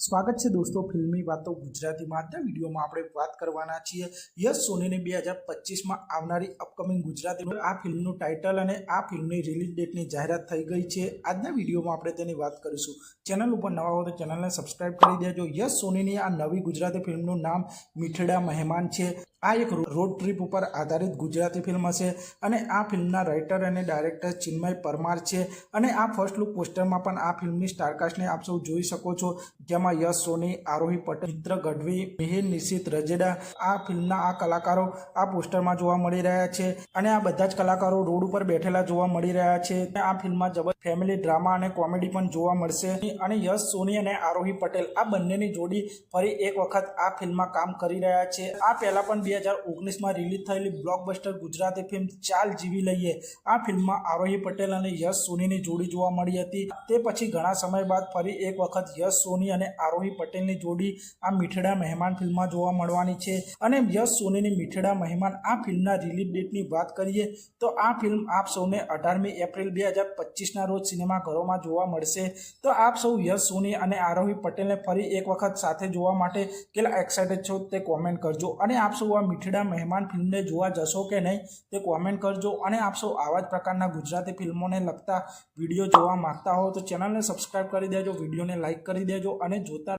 સ્વાગત છે દોસ્તો ફિલ્મી વાતો ગુજરાતીમાં આજના વિડીયોમાં આપણે વાત કરવાના છીએ યશ સોનીની બે હજાર પચીસમાં આવનારી અપકમિંગ ગુજરાતી આ ફિલ્મનું ટાઇટલ અને આ ફિલ્મની રિલીઝ ડેટની જાહેરાત થઈ ગઈ છે. આજના વિડીયોમાં આપણે તેની વાત કરીશું. ચેનલ ઉપર નવા હો તો ચેનલને સબસ્ક્રાઇબ કરી દેજો. યશ સોનીની આ નવી ગુજરાતી ફિલ્મનું નામ મીઠડા મહેમાન છે. આ એક રોડ ટ્રીપ ઉપર આધારિત ગુજરાતી ફિલ્મ હશે અને આ ફિલ્મના રાઇટર અને ડાયરેક્ટર ચિન્મય પરમાર છે. અને આ ફર્સ્ટ લુક પોસ્ટરમાં પણ આ ફિલ્મની સ્ટારકાસ્ટને આપ સૌ જોઈ શકો છો. જેમાં યશ, સોની, આરોહી પટેલ મિત્ર ગઢવી, મિહિર, નિશિત, રજેડા આ ફિલ્મના આ કલાકારો આ પોસ્ટરમાં જોવા મળી રહ્યા છે અને આ બધા જ કલાકારો રોડ ઉપર બેઠેલા જોવા મળી રહ્યા છે. આ ફિલ્મમાં જબર ફેમિલી ડ્રામા અને કોમેડી પણ જોવા મળશે. અને યશ, સોની અને આરોહી પટેલ આ બંનેની જોડી ફરી એક વખત આ ફિલ્મમાં કામ કરી રહ્યા છે. આ પહેલા પણ બે હજાર ઓગણીસમાં રિલીઝ થયેલી બ્લોકબસ્ટર ગુજરાતી ફિલ્મ ચાલ જીવી લઈએ. આ ફિલ્મમાં આરોહી પટેલ અને યશ, સોનીની જોડી જોવા મળી હતી. તે પછી ઘણા સમય બાદ ફરી એક વખત યશ, સોની અને આરોહી પટેલની જોડી આ મીઠડા મહેમાન ફિલ્મમાં જોવા મળવાની છે. અને યશ સોનીની મીઠડા મહેમાન આ ફિલ્મના રિલીઝ ડેટની વાત કરીએ તો આ ફિલ્મ આપ સૌને અઢારમી એપ્રિલ બે હજાર પચીસના રોજ સિનેમાઘરોમાં જોવા મળશે. તો આપ સૌ યશ સોની અને આરોહી પટેલને ફરી એક વખત સાથે જોવા માટે કેટલા એક્સાઇટેડ છો તે કોમેન્ટ કરજો. અને આપ સૌ આ મીઠડા મહેમાન ફિલ્મને જોવા જશો કે નહીં તે કોમેન્ટ કરજો. અને આપ સૌ આવા જ પ્રકારના ગુજરાતી ફિલ્મોને લગતા વીડિયો જોવા માંગતા હો તો ચેનલને સબસ્ક્રાઇબ કરી દેજો, વિડીયોને લાઇક કરી દેજો અને જોતા